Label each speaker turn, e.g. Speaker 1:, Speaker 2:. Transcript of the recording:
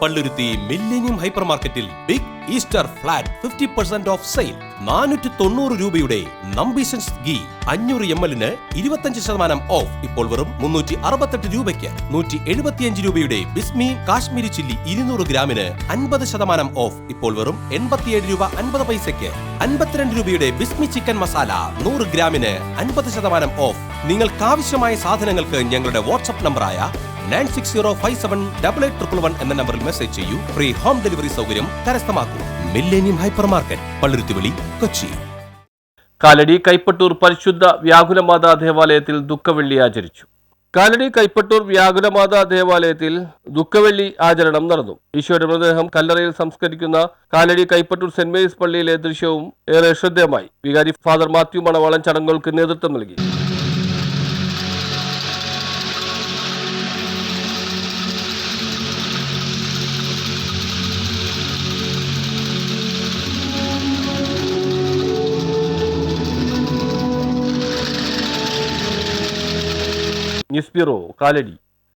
Speaker 1: Palluruthy millennium hyper മാർക്കറ്റിൽ big Easter flat fifty percent off sale നാനൂറ്റി തൊണ്ണൂറ് രൂപയുടെ നമ്പീഷൻസ് ഗീ അഞ്ഞൂറ് എം എല്ലിന് ഇരുപത്തഞ്ച് ശതമാനം ഓഫ്. ഇപ്പോൾ വെറും മുന്നൂറ്റി അറുപത്തെട്ട് രൂപയ്ക്ക് നൂറ്റി എഴുപത്തിയഞ്ച് രൂപയുടെ ബിസ്മി കാശ്മീരി ചില്ലി ഇരുന്നൂറ് ഗ്രാമിന് അൻപത് ശതമാനം ഓഫ്. ഇപ്പോൾ വെറും എൺപത്തിയേഴ് രൂപ അൻപത് പൈസയ്ക്ക് അൻപത്തിരണ്ട് രൂപയുടെ ബിസ്മി ചിക്കൻ മസാല നൂറ് ഗ്രാമിന് അൻപത് ശതമാനം ഓഫ്. നിങ്ങൾക്കാവശ്യമായ സാധനങ്ങൾക്ക് ഞങ്ങളുടെ വാട്സ്ആപ്പ് നമ്പറായ nine six zero five seven double eight triple one എന്ന നമ്പറിൽ മെസ്സേജ് ചെയ്യൂ. ഫ്രീ ഹോം ഡെലിവറി സൗകര്യം കരസ്ഥമാക്കൂ. മില്ലേനിയം ഹൈപ്പർ മാർക്കറ്റ് പള്ളുരുത്തിവിളി കൊച്ചി.
Speaker 2: കാലടി കൈപ്പട്ടൂർ പരിശുദ്ധ വ്യാകുലമാതാ ദേവാലയത്തിൽ ദുഃഖവെള്ളി ആചരിച്ചു. കാലടി കൈപ്പട്ടൂർ വ്യാകുലമാതാ ദേവാലയത്തിൽ ദുഃഖവെള്ളി ആചരണം നടന്നു. ഈശോയുടെ മൃതദേഹം കല്ലറയിൽ സംസ്കരിക്കുന്ന കാലടി കൈപ്പട്ടൂർ സെന്റ് മേരീസ് പള്ളിയിലെ ദൃശ്യവും ഏറെ ശ്രദ്ധേയമായി. വികാരി ഫാദർ മാത്യു മണവാളൻ ചടങ്ങുകൾക്ക് നേതൃത്വം നൽകി. News bureau Kalady